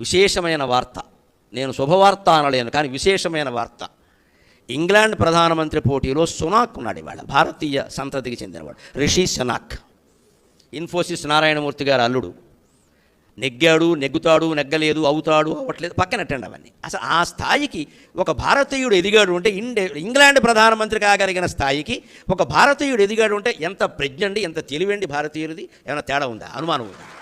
విశేషమైన వార్త. నేను శుభవార్త అనలేను కానీ విశేషమైన వార్త. ఇంగ్లాండ్ ప్రధానమంత్రి పోటీలో సునాక్ ఉన్నాడు ఇవాళ భారతీయ సంతతికి చెందినవాడు రిషి సునాక్. ఇన్ఫోసిస్ నారాయణమూర్తి గారు అల్లుడు. నెగ్గాడు నెగ్గుతాడు నెగ్గలేదు అవుతాడు అవ్వట్లేదు పక్కనట్టండి అవన్నీ. అసలు ఆ స్థాయికి ఒక భారతీయుడు ఎదిగాడు అంటే ఇండే ఇంగ్లాండ్ ప్రధానమంత్రి కాగలిగిన స్థాయికి ఒక భారతీయుడు ఎదిగాడు అంటే ఎంత ప్రజ్ఞండి ఎంత తెలివండి భారతీయుడిది? ఏమైనా తేడా ఉందా? అనుమానం ఉందా?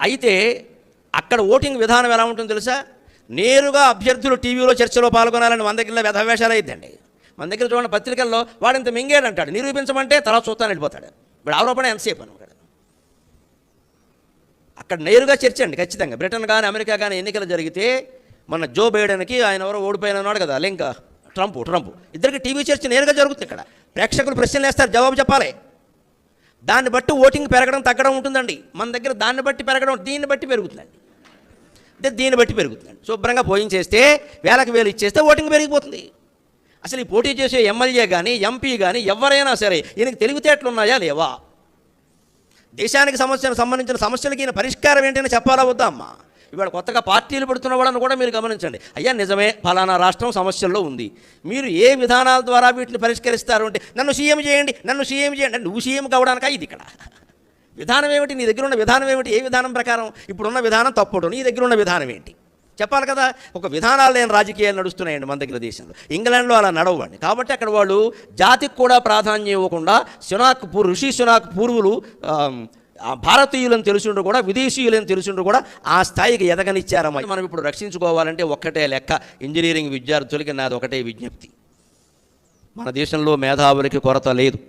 అయితే అక్కడ ఓటింగ్ విధానం ఎలా ఉంటుందో తెలుసా? నేరుగా అభ్యర్థులు టీవీలో చర్చలో పాల్గొనాలని మన దగ్గర వ్యధవేషాలు అయిద్దండి. మన దగ్గర చూడండి పత్రికల్లో వాడింత ఇంత మింగేడు అంటాడు. నిరూపించమంటే తర్వాత చూస్తాను వెళ్ళిపోతాడు. ఇప్పుడు ఆరోపణ ఎంతసేపు అని అక్కడ నేరుగా చర్చ అండి ఖచ్చితంగా. బ్రిటన్ కానీ అమెరికా కానీ ఎన్నికలు జరిగితే మన జో బైడెన్కి ఆయన ఎవరో ఓడిపోయిన ఉన్నాడు కదా లింక్ ట్రంప్ ట్రంప్. ఇద్దరికి టీవీ చర్చ నేరుగా జరుగుతుంది ఇక్కడ. ప్రేక్షకులు ప్రశ్నలు వేస్తారు జవాబు చెప్పాలి. దాన్ని బట్టి ఓటింగ్ పెరగడం తగ్గడం ఉంటుందండి. మన దగ్గర దాన్ని బట్టి పెరగడం దీన్ని బట్టి పెరుగుతుందండి. అంటే దీన్ని బట్టి పెరుగుతుందండి. శుభ్రంగా పోయింగ్ చేస్తే వేలకు వేలు ఇచ్చేస్తే ఓటింగ్ పెరిగిపోతుంది. అసలు ఈ పోటీ చేసే ఎమ్మెల్యే కానీ ఎంపీ కానీ ఎవరైనా సరే ఈయనకి తెలివితేటలు ఉన్నాయా లేవా? దేశానికి సమస్యలకు సంబంధించిన సమస్యలకి ఈయన పరిష్కారం ఏంటని చెప్పాలా వద్దా అమ్మా? ఇవాళ కొత్తగా పార్టీలు పెడుతున్న వాళ్ళని కూడా మీరు గమనించండి. అయ్యా నిజమే ఫలానా రాష్ట్రం సమస్యల్లో ఉంది. మీరు ఏ విధానాల ద్వారా వీటిని పరిష్కరిస్తారు అంటే నన్ను సీఎం చేయండి నన్ను సీఎం చేయండి నువ్వు సీఎం కావడానికా ఇది ఇక్కడ? విధానం ఏమిటి? నీ దగ్గర ఉన్న విధానం ఏమిటి? ఏ విధానం ప్రకారం? ఇప్పుడున్న విధానం తప్పుడు. నీ దగ్గర ఉన్న విధానం ఏంటి? చెప్పాలి కదా ఒక విధానాలు లేని రాజకీయాలు నడుస్తున్నాయండి మన దగ్గర దేశంలో. ఇంగ్లాండ్లో అలా నడవండి కాబట్టి అక్కడ వాళ్ళు జాతికి కూడా ప్రాధాన్యం ఇవ్వకుండా సునాక్ పూర్ ఋషి సునాక్ పూర్వులు భారతీయులను తెలుసుండ్రు కూడా విదేశీయులను తెలుసుండ్రు కూడా ఆ స్థాయికి ఎదగనిచ్చారమ్మా. మనం ఇప్పుడు రక్షించుకోవాలంటే ఒక్కటే లెక్క ఇంజనీరింగ్ విద్యార్థులకి నాది ఒకటే విజ్ఞప్తి. మన దేశంలో మేధావులకి కొరత లేదు.